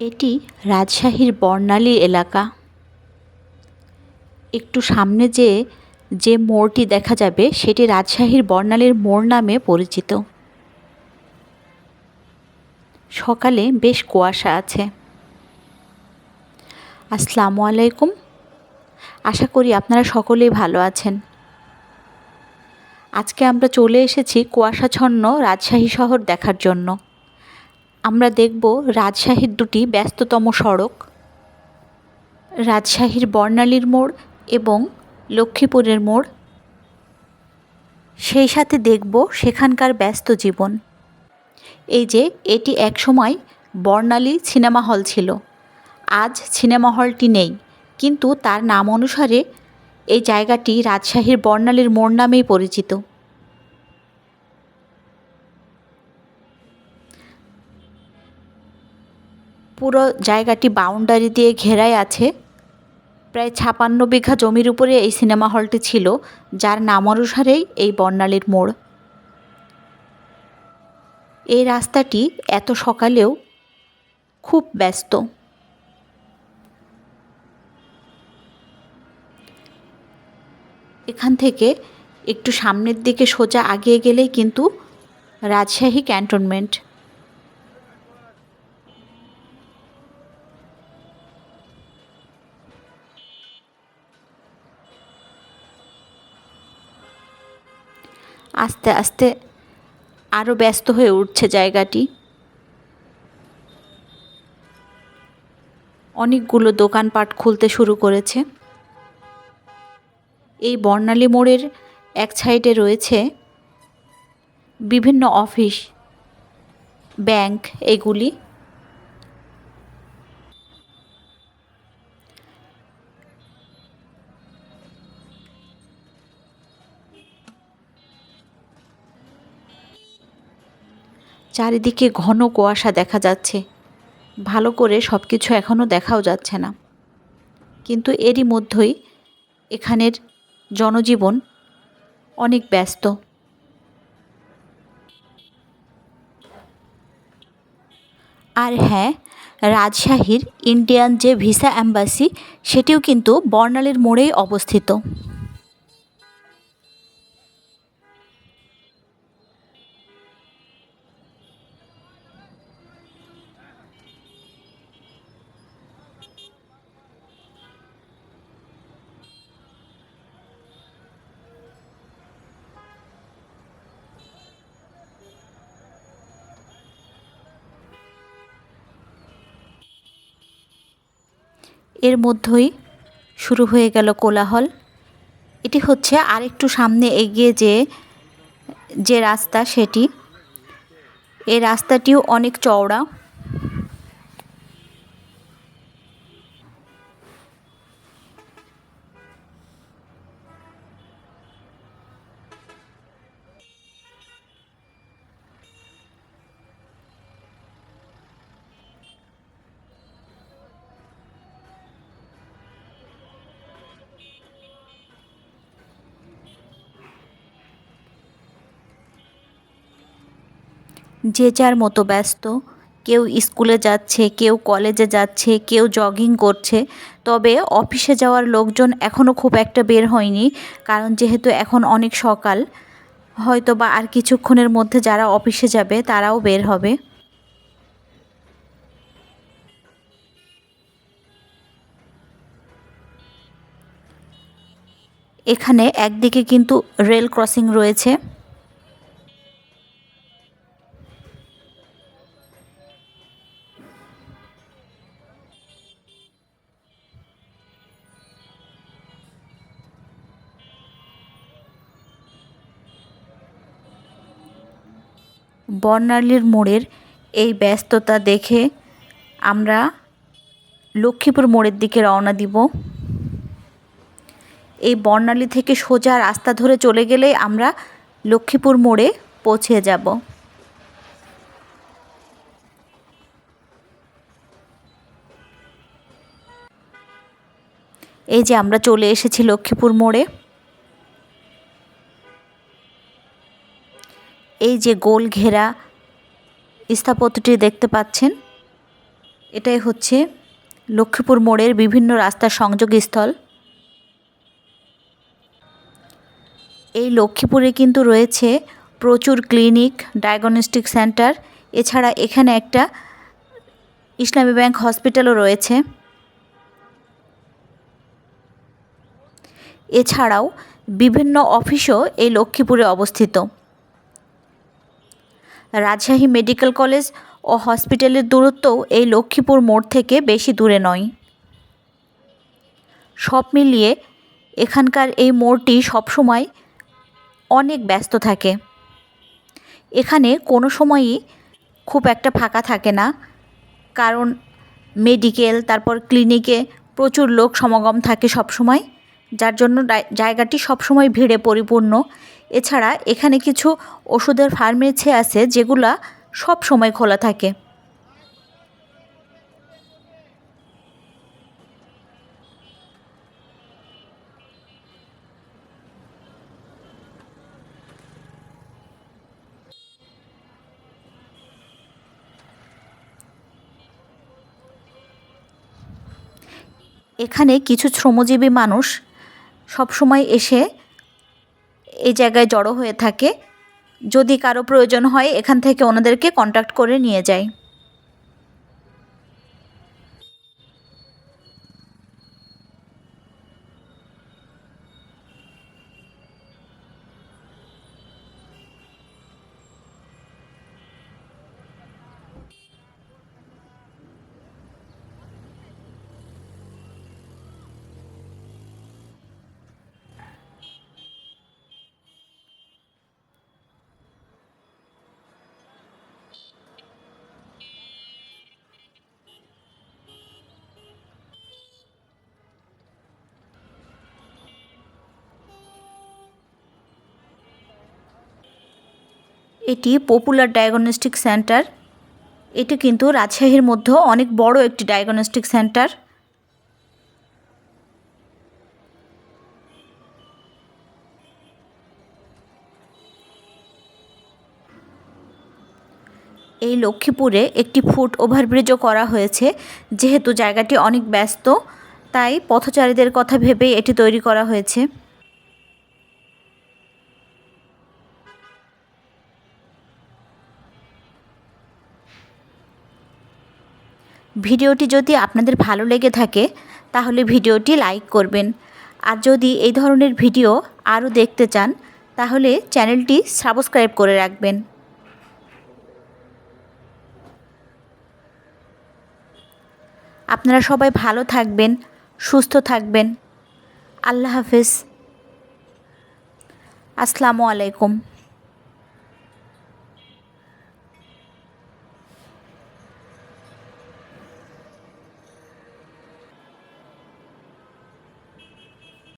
এটি রাজশাহীর বর্ণালী এলাকা। একটু সামনে যে যে মোড়টি দেখা যাবে, সেটি রাজশাহীর বর্ণালীর মোড় নামে পরিচিত। সকালে বেশ কুয়াশা আছে। আসসালামু আলাইকুম। আশা করি আপনারা সকলেই ভালো আছেন। আজকে আমরা চলে এসেছি কুয়াশাছন্ন রাজশাহী শহর দেখার জন্য। আমরা দেখব রাজশাহীর দুটি ব্যস্ততম সড়ক, রাজশাহীর বর্ণালীর মোড় এবং লক্ষ্মীপুরের মোড়। সেই সাথে দেখব সেখানকার ব্যস্ত জীবন। এই যে, এটি একসময় বর্ণালী সিনেমা হল ছিল। আজ সিনেমা হলটি নেই, কিন্তু তার নাম অনুসারে এই জায়গাটি রাজশাহীর বর্ণালীর মোড় নামেই পরিচিত। পুরো জায়গাটি বাউন্ডারি দিয়ে ঘেরাই আছে। প্রায় ছাপান্ন বিঘা জমির উপরে এই সিনেমা হলটি ছিল, যার নাম অনুসারেই এই বর্ণালীর মোড়। এই রাস্তাটি এত সকালেও খুব ব্যস্ত। এখান থেকে একটু সামনের দিকে সোজা আগিয়ে গেলেই কিন্তু রাজশাহী ক্যান্টনমেন্ট। আস্তে আস্তে আরও ব্যস্ত হয়ে উঠছে জায়গাটি। অনেকগুলো দোকানপাট খুলতে শুরু করেছে। এই বর্ণালী মোড়ের এক সাইডে রয়েছে বিভিন্ন অফিস, ব্যাংক এগুলি। চারিদিকে ঘন কুয়াশা দেখা যাচ্ছে। ভালো করে সব কিছু এখনও দেখাও যাচ্ছে না। কিন্তু এরই মধ্যেই এখানের জনজীবন অনেক ব্যস্ত। আর হ্যাঁ রাজশাহীর ইন্ডিয়ান যে ভিসা অ্যাম্বাসি সেটিও কিন্তু বর্ণালীর মোড়েই অবস্থিত। এর মধ্যেই শুরু হয়ে গেল কোলাহল। এটি হচ্ছে আরেকটু সামনে এগিয়ে যে যে রাস্তা সেটি। এই রাস্তাটিও অনেক চওড়া। যে যার মতো ব্যস্ত। কেউ স্কুলে যাচ্ছে, কেউ কলেজে যাচ্ছে, কেউ জগিং করছে। তবে অফিসে যাওয়ার লোকজন এখনও খুব একটা বের হয়নি, কারণ যেহেতু এখন অনেক সকাল হয়তো বা আর কিছুক্ষণের মধ্যে যারা অফিসে যাবে তারাও বের হবে। এখানে একদিকে কিন্তু রেল ক্রসিং রয়েছে। বর্ণালীর মোড়ের এই ব্যস্ততা দেখে আমরা লক্ষ্মীপুর মোড়ের দিকে রওনা দিব। এই বর্ণালী থেকে সোজা রাস্তা ধরে চলে গেলেই আমরা লক্ষ্মীপুর মোড়ে পৌঁছে যাব। এই যে আমরা চলে এসেছি লক্ষ্মীপুর মোড়ে। এই যে গোল ঘেরা স্থাপত্যটি দেখতে পাচ্ছেন, এটাই হচ্ছে লক্ষ্মীপুর মোড়ের বিভিন্ন রাস্তার সংযোগস্থল এই লক্ষ্মীপুরে কিন্তু রয়েছে প্রচুর ক্লিনিক, ডায়াগনস্টিক সেন্টার, এছাড়া এখানে একটা ইসলামী ব্যাংক হসপিটালও রয়েছে। এছাড়াও বিভিন্ন অফিসও এই লক্ষ্মীপুরে অবস্থিত। রাজশাহী মেডিকেল কলেজ ও হসপিটালের দূরত্বও এই লক্ষ্মীপুর মোড় থেকে বেশি দূরে নয়। সব মিলিয়ে এখানকার এই মোড়টি সবসময় অনেক ব্যস্ত থাকে। এখানে কোনো সময়ই খুব একটা ফাঁকা থাকে না। কারণ মেডিকেল, তারপর ক্লিনিকে প্রচুর লোক সমাগম থাকে সবসময়, যার জন্য জায়গাটি সবসময় ভিড়ে পরিপূর্ণ। এছাড়া এখানে কিছু ওষুধের ফার্মেসি আছে যেগুলা সব সময় খোলা থাকে। এখানে কিছু শ্রমজীবী মানুষ সবসময় এসে এই জায়গায় জড়ো হয়ে থাকে। যদি কারও প্রয়োজন হয়, এখান থেকে ওনাদেরকে কন্ট্যাক্ট করে নিয়ে যায়। এটি পপুলার ডায়াগনস্টিক সেন্টার এটি কিন্তু রাজশাহীর মধ্যেও অনেক বড় একটি ডায়াগনস্টিক সেন্টার এই লক্ষ্মীপুরে একটি ফুট ওভারব্রিজও করা হয়েছে, যেহেতু জায়গাটি অনেক ব্যস্ত, তাই পথচারীদের কথা ভেবেই এটি তৈরি করা হয়েছে। ভিডিওটি যদি আপনাদের ভালো লেগে থাকে, তাহলে ভিডিওটি লাইক করবেন। আর যদি এই ধরনের ভিডিও আরও দেখতে চান, তাহলে চ্যানেলটি সাবস্ক্রাইব করে রাখবেন। আপনারা সবাই ভালো থাকবেন, সুস্থ থাকবেন। আল্লাহ হাফিজ। আসসালামু আলাইকুম।